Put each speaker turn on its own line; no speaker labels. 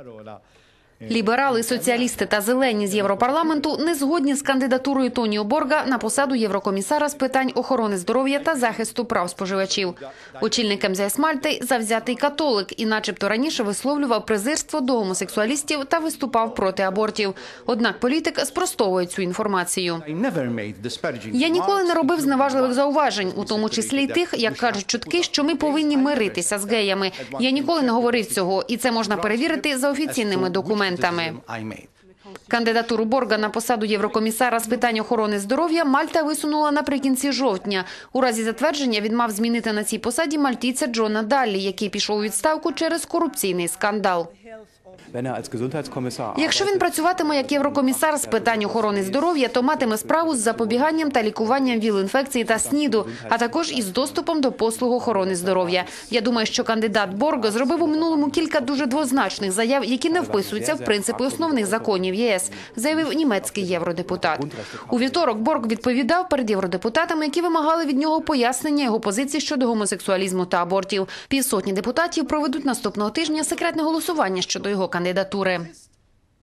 Allora, Ліберали, соціалісти та зелені з Європарламенту не згодні з кандидатурою Тоніо Борга на посаду єврокомісара з питань охорони здоров'я та захисту прав споживачів. Очільник МЗС Мальти – завзятий католик і начебто раніше висловлював презирство до гомосексуалістів та виступав проти абортів. Однак політик спростовує цю інформацію. Я ніколи не робив зневажливих зауважень, у тому числі й тих, як кажуть чутки, що ми повинні миритися з геями. Я ніколи не говорив цього, і це можна перевірити за офіційними документами. Кандидатуру Борга на посаду єврокомісара з питань охорони здоров'я Мальта висунула наприкінці жовтня. У разі затвердження він мав змінити на цій посаді мальтійця Джона Даллі, який пішов у відставку через корупційний скандал. Якщо він працюватиме як єврокомісар з питань охорони здоров'я, то матиме справу з запобіганням та лікуванням ВІЛ-інфекції та СНІДу, а також із доступом до послуг охорони здоров'я. Я думаю, що кандидат Борг зробив у минулому кілька дуже двозначних заяв, які не вписуються в принципи основних законів єС, заявив німецький євродепутат. У вівторок Борг відповідав перед євродепутатами, які вимагали від нього пояснення його позиції щодо гомосексуалізму та абортів. Півсотні депутатів проведуть наступного тижня секретне голосування щодо його кандидатури.